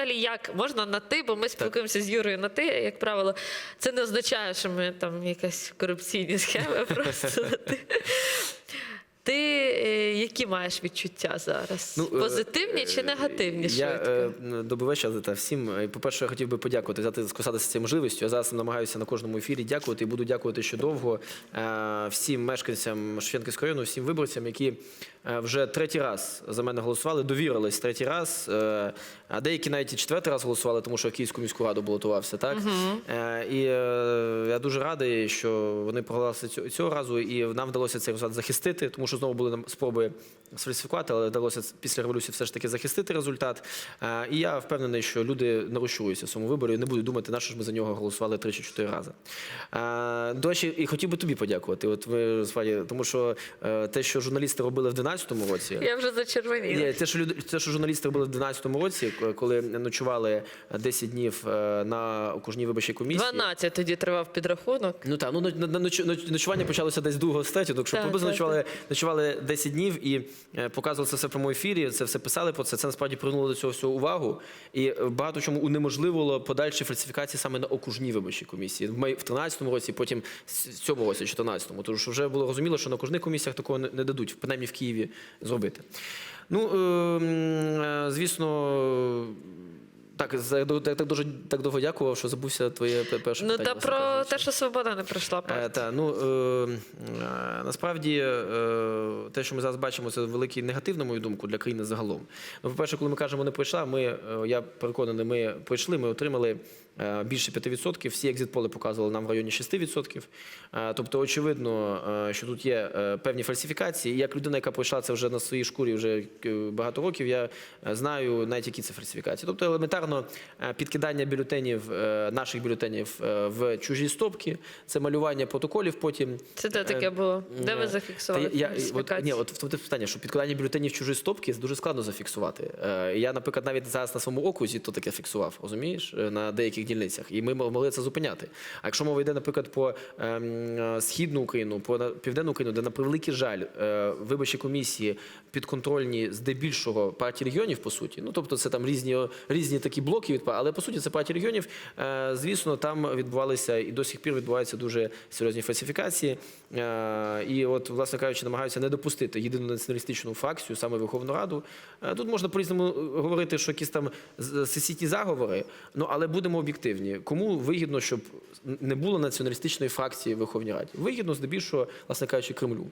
взагалі як можна на ти, бо ми спілкуємося з Юрою на ти, як правило. Це не означає, що ми там якась корупційні схеми, просто на ти. Ти які маєш відчуття зараз? Ну, е, Позитивні чи е, негативні Я швидко? е, добрий вечір та всім. Е, По-перше, я хотів би подякувати взяти скористатися цією можливістю. Я зараз намагаюся на кожному ефірі дякувати і буду дякувати ще довго е, всім мешканцям Шевченківського району, всім виборцям, які е, вже третій раз за мене голосували, довірились третій раз. е, А деякі навіть і четвертий раз голосували, тому що в Київську міську раду балотувався. Так Е, і е, я дуже радий, що вони проголосили цього, разу, і нам вдалося цей результат захистити, тому що знову були спроби сфальсифікувати, але вдалося після революції все ж таки захистити результат. Е, І я впевнений, що люди не розчуються в цьому виборі і не будуть думати, на що ж ми за нього голосували три чи чотири рази. Е, До речі, і хотів би тобі подякувати. От ви тому що е, те, що журналісти робили в 2012 році. Я вже зачервоніла. Ні, те, що люди, те, що журналісти робили в 2012 році, коли ночували 10 днів е, на окружній виборчій комісії. 12 тоді тривав підрахунок. Ну так, ну ночування почалося десь другого якщо Так, приблизно так, ночували, ночували 10 днів і е, показували це все в прямому ефірі, це все писали про це. Це насправді привернуло до цього всього увагу. І багато чому унеможливило подальші фальсифікації саме на окружній виборчій комісії. В май- в 13-му році, потім з цього році, 14-му. Тому що вже було розуміло, що на окружних комісіях такого не, дадуть, принаймні в Києві зробити. Ну, е, м, е, звісно. Так, за- так, так дуже так довго дякував, що забувся твоє перше Ну питання. та про кажучи. те, що свобода не пройшла Е, та, ну, е, е, насправді, е, те, що ми зараз бачимо, це великий негатив, на мою думку, для країни загалом. Ну, по-перше, коли ми кажемо не пройшла, ми, е, я переконаний, ми пройшли, ми отримали більше 5%, всі екзит-поли показували нам в районі 6%. Е, Тобто, очевидно, е, що тут є е, певні фальсифікації. І як людина, яка пройшла це вже на своїй шкурі вже е, багато років, я е, знаю навіть які це фальсифікації. Тобто елементарно е, підкидання бюлетенів, е, наших бюлетенів е, в чужі стопки, це малювання протоколів потім. Це де Е, таке було? Де ви Е, зафіксували? я- я- от, ні, от в тому питання, що підкладання бюлетенів в чужі стопки дуже складно зафіксувати. Е, Я, наприклад, навіть зараз на своєму окрузі то таке фіксував, розумієш, е, на деяких дільницях, і ми могли це зупиняти. А якщо мова йде, наприклад, по ем, е, східну Україну, по південну Україну, де на превеликий жаль е, виборчі комісії підконтрольні здебільшого партії регіонів, по суті, ну тобто це там різні різні такі блоки але по суті це партії регіонів. Е, Звісно, там відбувалися і до сих пір відбуваються дуже серйозні фальсифікації. І от, власне кажучи, намагаються не допустити єдину націоналістичну фракцію, саме Верховну Раду. Тут можна по-різному е, говорити, що якісь там всесвітні заговори, ну але будемо об'єктивні. Кому вигідно, щоб не було націоналістичної фракції в Верховній Раді? Вигідно здебільшого, власне кажучи, Кремлю.